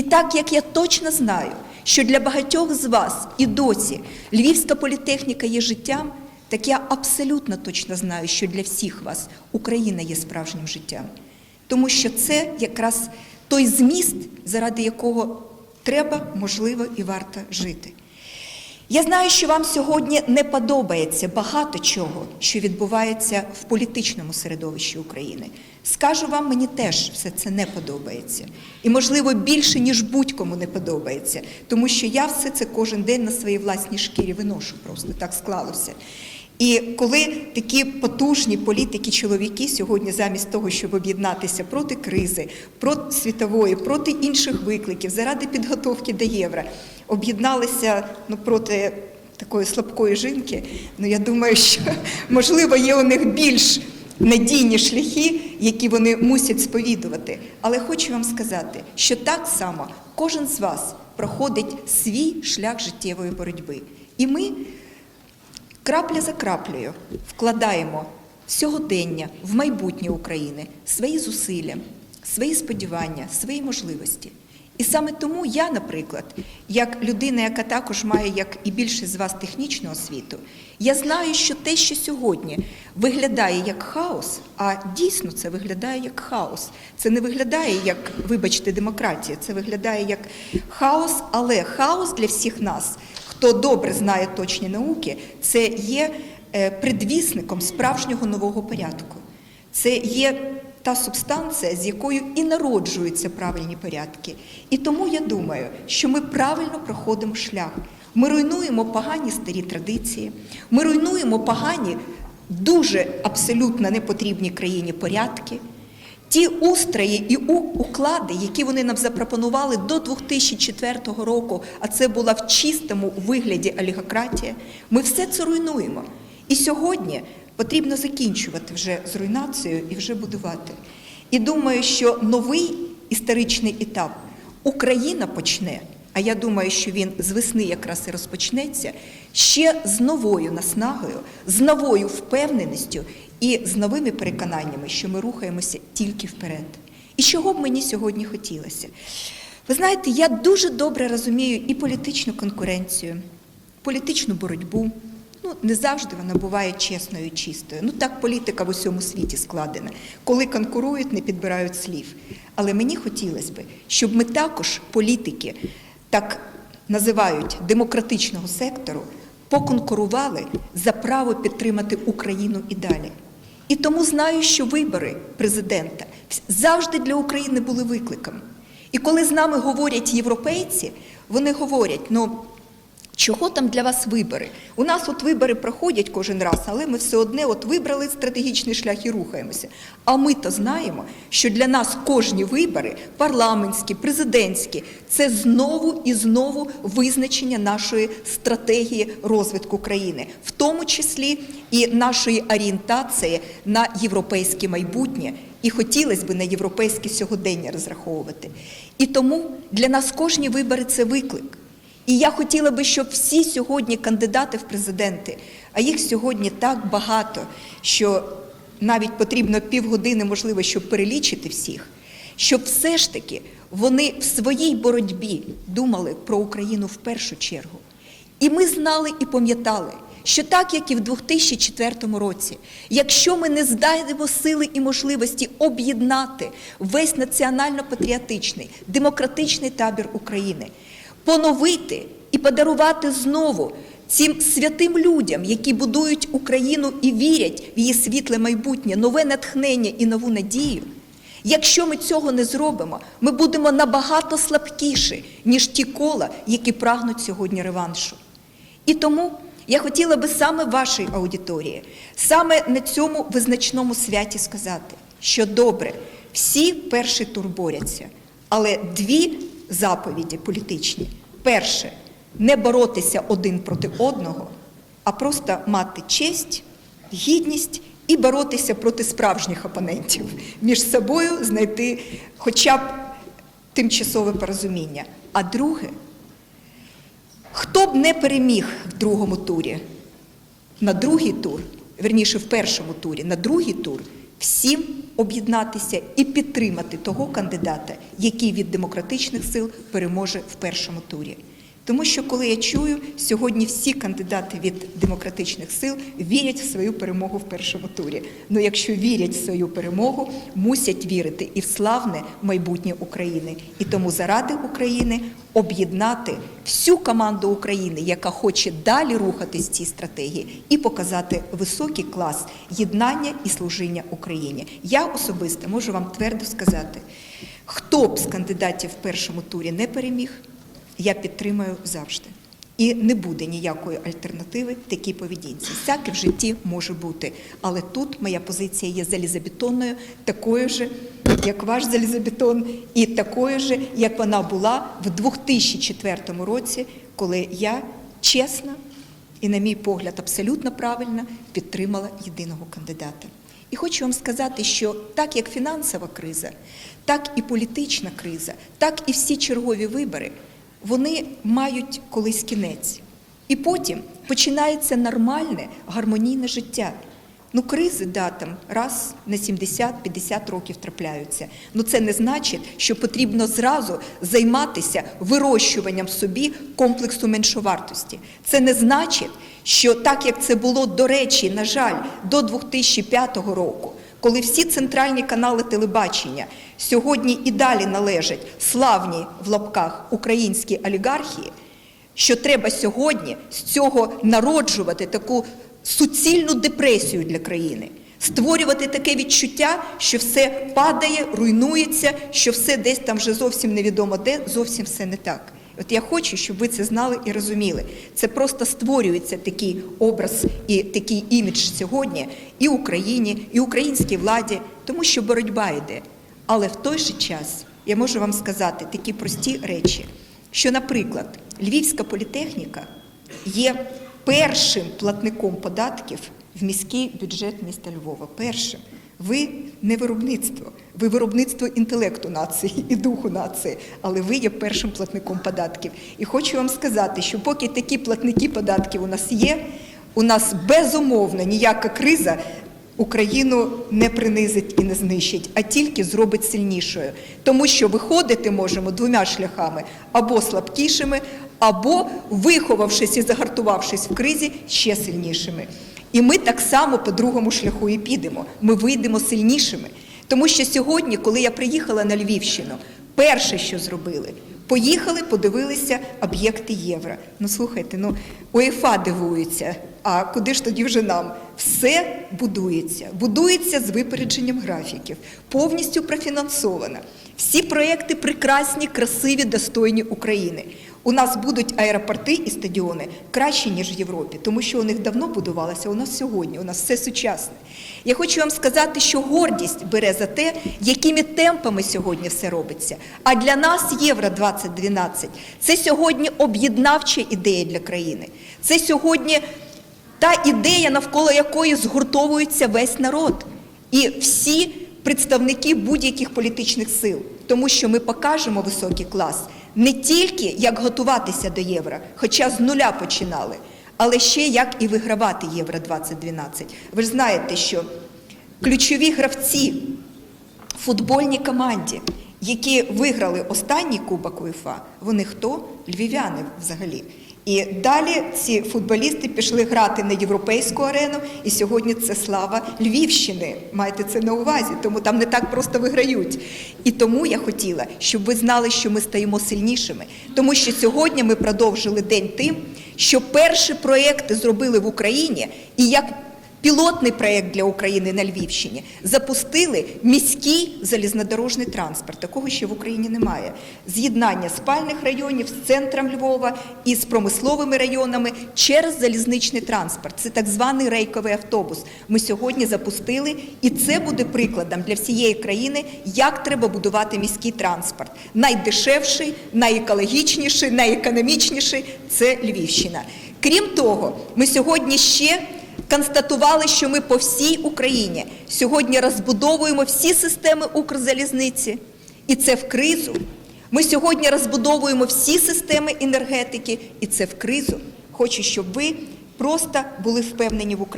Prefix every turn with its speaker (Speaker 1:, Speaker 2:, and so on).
Speaker 1: І так як я точно знаю, що для багатьох з вас і досі Львівська політехніка є життям, так я абсолютно точно знаю, що для всіх вас Україна є справжнім життям. Тому що це якраз той зміст, заради якого треба, можливо, і варто жити. Я знаю, що вам сьогодні не подобається багато чого, що відбувається в політичному середовищі України. Скажу вам, мені теж все це не подобається. І, можливо, більше, ніж будь-кому не подобається, тому що я все це кожен день на своїй власній шкірі виношу, просто так склалося. І коли такі потужні політики-чоловіки сьогодні, замість того, щоб об'єднатися проти кризи, проти світової, проти інших викликів, заради підготовки до євро, об'єдналися ну, проти такої слабкої жінки, ну я думаю, що можливо є у них більш надійні шляхи, які вони мусять сповідувати. Але хочу вам сказати, що так само кожен з вас проходить свій шлях життєвої боротьби. І ми крапля за краплею вкладаємо сьогодення, в майбутнє України свої зусилля, свої сподівання, свої можливості. І саме тому я, наприклад, як людина, яка також має, як і більшість з вас, технічну освіту, я знаю, що те, що сьогодні виглядає як хаос, а дійсно це виглядає як хаос. Це не виглядає як, вибачте, демократія, це виглядає як хаос, але хаос для всіх нас, хто добре знає точні науки, це є е, предвісником справжнього нового порядку. Це є та субстанція, з якою і народжуються правильні порядки. І тому я думаю, що ми правильно проходимо шлях. Ми руйнуємо погані старі традиції, ми руйнуємо погані, дуже абсолютно непотрібні країні порядки. Ті устрої і уклади, які вони нам запропонували до 2004 року, а це була в чистому вигляді олігократія, ми все це руйнуємо. І сьогодні потрібно закінчувати вже з руйнацією і вже будувати. І думаю, що новий історичний етап Україна почне, а я думаю, що він з весни якраз і розпочнеться, ще з новою наснагою, з новою впевненістю і з новими переконаннями, що ми рухаємося тільки вперед. І чого б мені сьогодні хотілося? Ви знаєте, я дуже добре розумію і політичну конкуренцію, політичну боротьбу. Ну, не завжди вона буває чесною і чистою. Ну так політика в усьому світі складена. Коли конкурують, не підбирають слів. Але мені хотілося б, щоб ми також, політики, так називають демократичного сектору, поконкурували за право підтримати Україну і далі. І тому знаю, що вибори президента завжди для України були викликом. І коли з нами говорять європейці, вони говорять, ну. Чого там для вас вибори? У нас от вибори проходять кожен раз, але ми все одне от вибрали стратегічний шлях і рухаємося. А ми то знаємо, що для нас кожні вибори, парламентські, президентські, це знову і знову визначення нашої стратегії розвитку країни, в тому числі і нашої орієнтації на європейське майбутнє. І хотілося б на європейське сьогодення розраховувати. І тому для нас кожні вибори це виклик. І я хотіла би, щоб всі сьогодні кандидати в президенти, а їх сьогодні так багато, що навіть потрібно півгодини, можливо, щоб перелічити всіх, щоб все ж таки вони в своїй боротьбі думали про Україну в першу чергу. І ми знали і пам'ятали, що так як і в 2004 році, якщо ми не знайдемо сили і можливості об'єднати весь національно-патріотичний демократичний табір України, поновити і подарувати знову цим святим людям, які будують Україну і вірять в її світле майбутнє, нове натхнення і нову надію. Якщо ми цього не зробимо, ми будемо набагато слабкіші, ніж ті кола, які прагнуть сьогодні реваншу. І тому я хотіла би саме вашій аудиторії, саме на цьому визначному святі сказати, що добре, всі перший тур борються, але дві заповіді політичні. Перше не боротися один проти одного, а просто мати честь, гідність і боротися проти справжніх опонентів, між собою знайти хоча б тимчасове порозуміння. А друге, хто б не переміг в другому турі, на другий тур, верніше в першому турі, на другий тур всім об'єднатися і підтримати того кандидата, який від демократичних сил переможе в першому турі. Тому що коли я чую, сьогодні всі кандидати від демократичних сил вірять в свою перемогу в першому турі. Ну якщо вірять в свою перемогу, мусять вірити і в славне майбутнє України. І тому заради України об'єднати всю команду України, яка хоче далі рухатись цій стратегії, і показати високий клас єднання і служіння Україні. Я особисто можу вам твердо сказати, хто б з кандидатів в першому турі не переміг я підтримую завжди. І не буде ніякої альтернативи такій поведінці. Всяке в житті може бути. Але тут моя позиція є залізобетонною, такою ж, як ваш залізобетон, і такою ж, як вона була в 2004 році, коли я чесно і, на мій погляд, абсолютно правильно підтримала єдиного кандидата. І хочу вам сказати, що так як фінансова криза, так і політична криза, так і всі чергові вибори вони мають колись кінець. І потім починається нормальне гармонійне життя. Ну, кризи да, там раз на 70-50 років трапляються. Ну це не значить, що потрібно зразу займатися вирощуванням собі комплексу меншовартості. Це не значить, що так як це було до речі, на жаль, до 2005 року, коли всі центральні канали телебачення сьогодні і далі належать славній в лапках українській олігархії, що треба сьогодні з цього народжувати таку суцільну депресію для країни, створювати таке відчуття, що все падає, руйнується, що все десь там вже зовсім невідомо де, зовсім все не так. От я хочу, щоб ви це знали і розуміли. Це просто створюється такий образ і такий імідж сьогодні і Україні, і українській владі, тому що боротьба йде. Але в той же час я можу вам сказати такі прості речі, що, наприклад, Львівська політехніка є першим платником податків в міський бюджет міста Львова. Першим. Ви не виробництво, ви виробництво інтелекту нації і духу нації, але ви є першим платником податків. І хочу вам сказати, що поки такі платники податків у нас є, у нас безумовно ніяка криза Україну не принизить і не знищить, а тільки зробить сильнішою. Тому що виходити можемо двома шляхами або слабкішими, або виховавшись і загартувавшись в кризі ще сильнішими. І ми так само по другому шляху і підемо. Ми вийдемо сильнішими. Тому що сьогодні, коли я приїхала на Львівщину, перше, що зробили, поїхали, подивилися об'єкти євро. Ну слухайте, ну УЄФА дивується. А куди ж тоді вже нам? Все будується, будується з випередженням графіків, повністю профінансовано. Всі проекти прекрасні, красиві, достойні України. У нас будуть аеропорти і стадіони кращі, ніж в Європі, тому що у них давно будувалося, у нас сьогодні, у нас все сучасне. Я хочу вам сказати, що гордість бере за те, якими темпами сьогодні все робиться. А для нас Євро 2012 це сьогодні об'єднавча ідея для країни. Це сьогодні та ідея, навколо якої згуртовується весь народ і всі представники будь-яких політичних сил, тому що ми покажемо високий клас не тільки як готуватися до євро, хоча з нуля починали, але ще як і вигравати євро 2012. Ви ж знаєте, що ключові гравці в футбольній команді, які виграли останній кубок УЄФА, вони хто? Львів'яни взагалі. І далі ці футболісти пішли грати на європейську арену, і сьогодні це слава Львівщини. Майте це на увазі, тому там не так просто виграють. І тому я хотіла, щоб ви знали, що ми стаємо сильнішими, тому що сьогодні ми продовжили день тим, що перші проекти зробили в Україні, і як Пілотний проєкт для України на Львівщині запустили міський залізнодорожний транспорт. Такого ще в Україні немає. З'єднання спальних районів з центром Львова і з промисловими районами через залізничний транспорт. Це так званий рейковий автобус. Ми сьогодні запустили, і це буде прикладом для всієї країни, як треба будувати міський транспорт. Найдешевший, найекологічніший, найекономічніший це Львівщина. Крім того, ми сьогодні ще констатували, що ми по всій Україні сьогодні розбудовуємо всі системи Укрзалізниці, і це в кризу. Ми сьогодні розбудовуємо всі системи енергетики, і це в кризу. Хочу, щоб ви просто були впевнені в Україні.